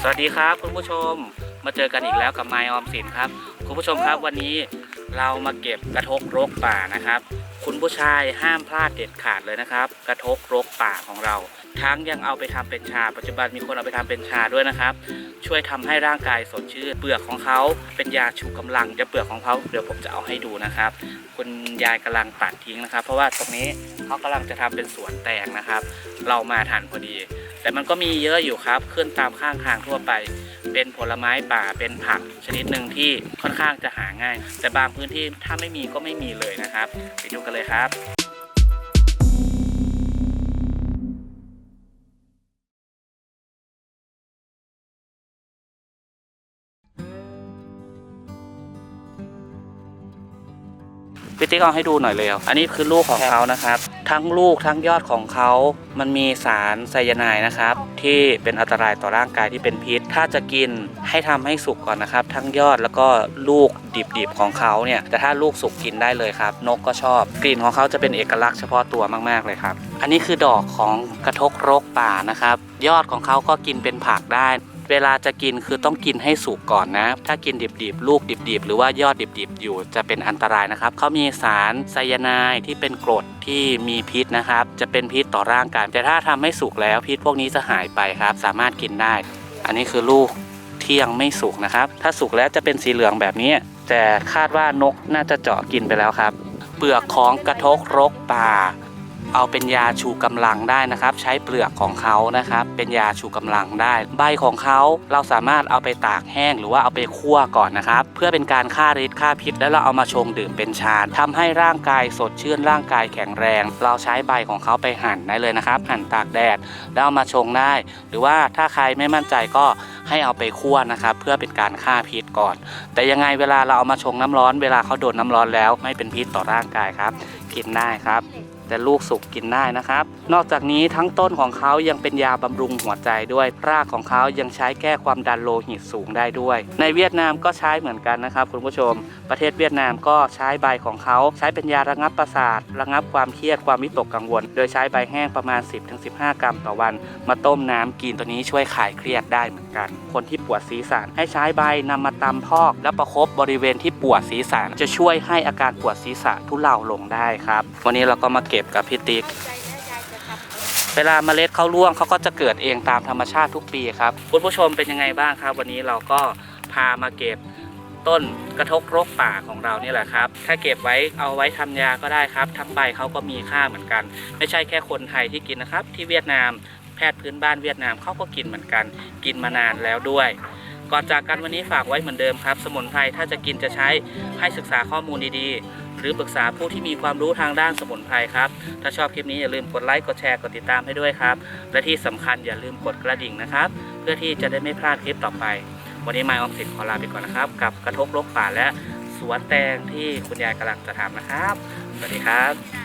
สวัสดีครับคุณผู้ชมมาเจอกันอีกแล้วกับไมออมสินครับ คุณผู้ชมครับวันนี้เรามาเก็บกระทกรกป่านะครับ คุณผู้ชายห้ามพลาดเด็ดขาดเลยนะครับ กระทกรกป่าของเรา ทั้งยังเอาไปทำเป็นชา ปัจจุบันมีคนเอาไปทำเป็นชาด้วยนะครับ ช่วยทำให้ร่างกายสดชื่นเปลือกของเขาเป็นยาชูกำลังจะเปลือกของเขาเดี๋ยวผมจะเอาให้ดูนะครับ คุณยายกำลังตัดทิ้งนะครับ เพราะว่าตรงนี้เขากำลังจะทำเป็นสวนแตงนะครับ เรามาทันพอดี แต่มันก็มีเยอะอยู่ครับ ขึ้นตามข้างทางทั่วไป เป็นผลไม้ป่าเป็นผักชนิดหนึ่งที่ค่อนข้างจะหาง่าย แต่บางพื้นที่ถ้าไม่มีก็ไม่มีเลยนะครับ ไปดูกันเลยครับพี่ติ๊กเอาให้ดูหน่อยเลยอันนี้คือลูกของเขานะครับ ทั้งลูกทั้งยอดของเขา มันมีสารไซยาไนด์นะครับ ที่เป็นอันตรายต่อร่างกายที่เป็นพิษ ถ้าจะกินให้ทำให้สุกก่อนนะครับ ทั้งยอดแล้วก็ลูกดิบๆของเขาเนี่ย แต่ถ้าลูกสุกกินได้เลยครับ นกก็ชอบ กลิ่นของเขาจะเป็นเอกลักษณ์เฉพาะตัวมากๆเลยครับ อันนี้คือดอกของกระทกรกป่านะครับ ยอดของเขาก็กินเป็นผักได้ เวลาจะกินคือต้องกินให้สุกก่อนนะ ถ้ากินดิบๆ ลูกดิบๆ หรือว่ายอดดิบๆ อยู่จะเป็นอันตรายนะครับเขามีสารไซยาไนด์ที่เป็นกรดที่มีพิษนะครับ จะเป็นพิษต่อร่างกายแต่ถ้าทำให้สุกแล้วพิษพวกนี้จะหายไปครับ สามารถกินได้ อันนี้คือลูกที่ยังไม่สุกนะครับ ถ้าสุกแล้วจะเป็นสีเหลืองแบบนี้ แต่คาดว่านกน่าจะเจาะกินไปแล้วครับ เปลือกของกระทกรกป่า เอาเป็นยาชูกำลังได้นะครับ ใช้เปลือกของเขานะครับ เป็นยาชูกำลังได้ ใบของเขาเราสามารถเอาไปตากแห้งหรือว่าเอาไปคั่วก่อนนะครับ เพื่อเป็นการฆ่าฤทธิ์ฆ่าพิษ แล้วเราเอามาชงดื่มเป็นชาทำให้ร่างกายสดชื่นร่างกายแข็งแรง เราใช้ใบของเขาไปหั่นได้เลยนะครับ หั่นตากแดดแล้วเอามาชงได้ หรือว่าถ้าใครไม่มั่นใจก็ให้เอาไปคั่วนะครับเพื่อเป็นการฆ่าพิษก่อน แต่ยังไงเวลาเราเอามาชงน้ำร้อน เวลาเขาโดนน้ำร้อนแล้วไม่เป็นพิษต่อร่างกายครับ กินได้ครับ แต่ลูกสุกกินได้นะครับ นอกจากนี้ทั้งต้นของเขายังเป็นยาบำรุงหัวใจด้วย รากของเขายังใช้แก้ความดันโลหิตสูงได้ด้วย ในเวียดนามก็ใช้เหมือนกันนะครับ คุณผู้ชม ประเทศเวียดนามก็ใช้ใบของเขา ใช้เป็นยาระงับประสาท ระงับความเครียดความวิตกกังวล โดยใช้ใบแห้งประมาณ 10-15 กรัมต่อวัน มาต้มน้ำกินตัวนี้ช่วยคลายเครียดได้เหมือนกัน คนที่ปวดศีรษะให้ใช้ใบนำมาตำพอก แล้วประคบบริเวณที่ปวดศีรษะจะช่วยให้อาการปวดศีรษะทุเลาลงได้ครับ วันนี้เราก็มาเก็บกับพี่ติ๊กเวลาเมล็ดเขาร่วงเขาก็จะเกิดเองตามธรรมชาติทุกปีครับคุณผู้ชมเป็นยังไงบ้างครับ วันนี้เราก็พามาเก็บต้นกระทกรกป่าของเรานี่แหละครับ ถ้าเก็บไว้เอาไว้ทำยาก็ได้ครับ ทั้งใบเขาก็มีค่าเหมือนกัน ไม่ใช่แค่คนไทยที่กินนะครับ ที่เวียดนาม ทย์พื้นบ้านเวียดนามเขาก็กินเหมือนกันกินมานานแล้วด้วย ก่อนจากกันวันนี้ฝากไว้เหมือนเดิมครับ สมุนไพรถ้าจะกินจะใช้ให้ศึกษาข้อมูลดีๆ หรือปรึกษาผู้ที่มีความรู้ทางด้านสมุนไพรครับ ถ้าชอบคลิปนี้อย่าลืมกดไลค์กดแชร์กดติดตามให้ด้วยครับ และที่สำคัญอย่าลืมกดกระดิ่งนะครับ เพื่อที่จะได้ไม่พลาดคลิปต่อไป วันนี้ไมออมสินขอลาไปก่อนนะครับ กับกระทบโรคป่าและสวนแตงที่คุณยายกำลังจะทำนะครับ สวัสดีครับ